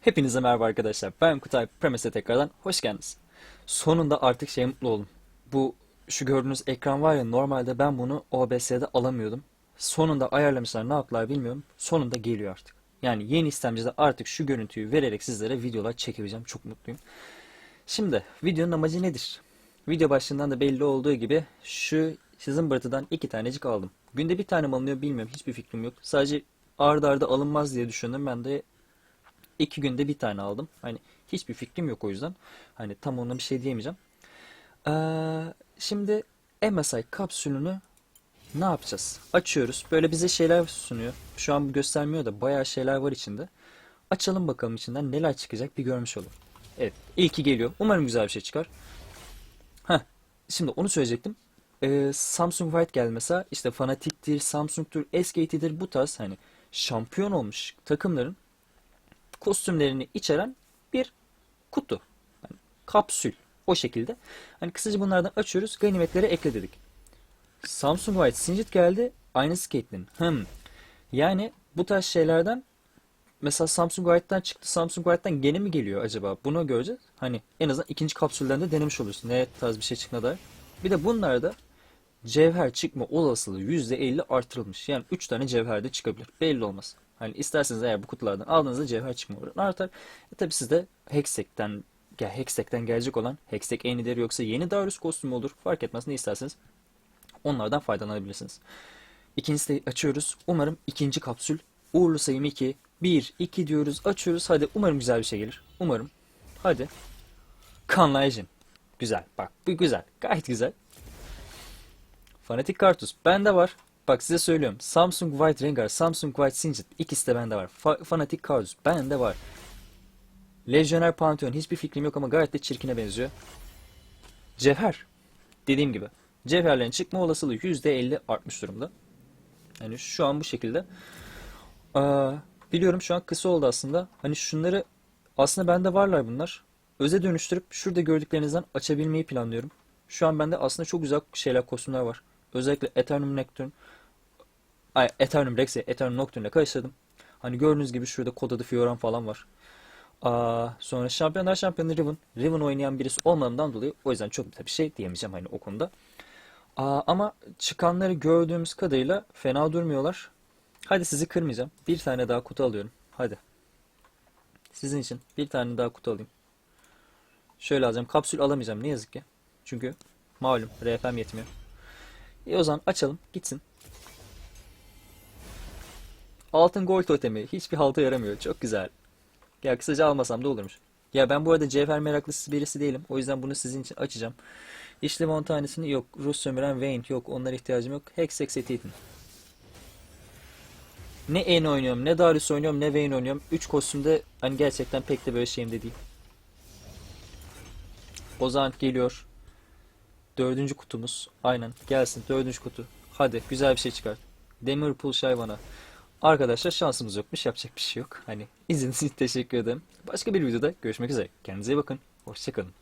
Hepinize merhaba arkadaşlar. Ben Kutay Premis'e tekrardan hoş geldiniz. Sonunda artık şey mutlu oldum. Bu şu gördüğünüz ekran var ya normalde ben bunu OBS'de alamıyordum. Sonunda ayarlamışlar ne yaptılar bilmiyorum. Sonunda geliyor artık. Yani yeni istemcide artık şu görüntüyü vererek sizlere videolar çekebileceğim. Çok mutluyum. Şimdi videonun amacı nedir? Video başlığından da belli olduğu gibi şu Zımbırtı'dan iki tanecik aldım. Günde bir tane mi alınıyor bilmiyorum. Hiçbir fikrim yok. Sadece arda arda alınmaz diye düşündüm. Ben de iki günde bir tane aldım. Hani hiçbir fikrim yok o yüzden. Hani tam ona bir şey diyemeyeceğim. Ee, şimdi MSI kapsülünü ne yapacağız? Açıyoruz. Böyle bize şeyler sunuyor. Şu an göstermiyor da bayağı şeyler var içinde. Açalım bakalım içinden neler çıkacak bir görmüş olalım. Evet, ilki geliyor. Umarım güzel bir şey çıkar. Heh, şimdi onu söyleyecektim. Ee, Samsung White geldi mesela. İşte Fanatic'tir, Samsung'tur, SKT'dir bu tarz hani şampiyon olmuş takımların kostümlerini içeren bir kutu. Yani kapsül. O şekilde. Hani kısaca bunlardan açıyoruz. Ganimetlere ekle dedik. Samsung White Singed geldi. Aynısı Caitlyn. Hmm. Yani bu tarz şeylerden mesela Samsung White'dan çıktı. Samsung White'dan gene mi geliyor acaba? Bunu göreceğiz. Hani en azından ikinci kapsülden de denemiş olursun. Ne tarz bir şey dair. Bir de bunlarda cevher çıkma olasılığı %50 artırılmış. Yani 3 tane cevher de çıkabilir. Belli olmaz. Hani isterseniz eğer bu kutulardan aldığınızda cevher çıkma oranı artar. E tabi sizde Hextech'ten ya Hextech'ten gelecek olan Hextech en iyileri yoksa yeni Darius kostümü olur. Fark etmez ne isterseniz onlardan faydalanabilirsiniz. İkincisi açıyoruz. Umarım ikinci kapsül. Uğurlu sayım 2. 1, 2 diyoruz. Açıyoruz. Hadi umarım güzel bir şey gelir. Umarım. Hadi. Kanlı Ajin. Güzel. Bak bu güzel. Gayet güzel. Fanatic Kartus. Bende var. Bak size söylüyorum. Samsung White Rengar, Samsung White Singed ikisi de bende var. Fa- Fanatic Kartus bende var. Legionnaire Pantheon hiçbir fikrim yok ama gayet de çirkine benziyor. Cevher. Dediğim gibi. Cevherlerin çıkma olasılığı %50 artmış durumda. Yani şu an bu şekilde. Aa, biliyorum şu an kısa oldu aslında. Hani şunları aslında bende varlar bunlar. Öze dönüştürüp şurada gördüklerinizden açabilmeyi planlıyorum. Şu an bende aslında çok güzel şeyler, kostümler var. Özellikle Eternum Nocturne, ay Eternum Rex'i Eternum Nocturne'le karıştırdım. Hani gördüğünüz gibi şurada kod adı Fioran falan var. Aa, sonra Şampiyonlar Şampiyonu Riven. Riven oynayan birisi olmadığımdan dolayı o yüzden çok da bir şey diyemeyeceğim hani o konuda. Aa, ama çıkanları gördüğümüz kadarıyla fena durmuyorlar. Hadi sizi kırmayacağım. Bir tane daha kutu alıyorum. Hadi. Sizin için bir tane daha kutu alayım. Şöyle alacağım. Kapsül alamayacağım ne yazık ki. Çünkü malum RP'm yetmiyor. E o zaman açalım gitsin. Altın gol totemi hiçbir halta yaramıyor. Çok güzel. Ya kısaca almasam da olurmuş. Ya ben bu arada cevher meraklısı birisi değilim. O yüzden bunu sizin için açacağım. İşlev 10 tanesini yok. Rus sömüren Vayne yok. Onlara ihtiyacım yok. Hex Hex Etitin. Ne En oynuyorum, ne Darius oynuyorum, ne Vayne oynuyorum. 3 kostümde hani gerçekten pek de böyle şeyimde değil. Ozan geliyor. Dördüncü kutumuz. Aynen gelsin dördüncü kutu. Hadi güzel bir şey çıkart. Demir Pul Şayvan'a. Arkadaşlar şansımız yokmuş. Yapacak bir şey yok. Hani için teşekkür ederim. Başka bir videoda görüşmek üzere. Kendinize iyi bakın. Hoşçakalın.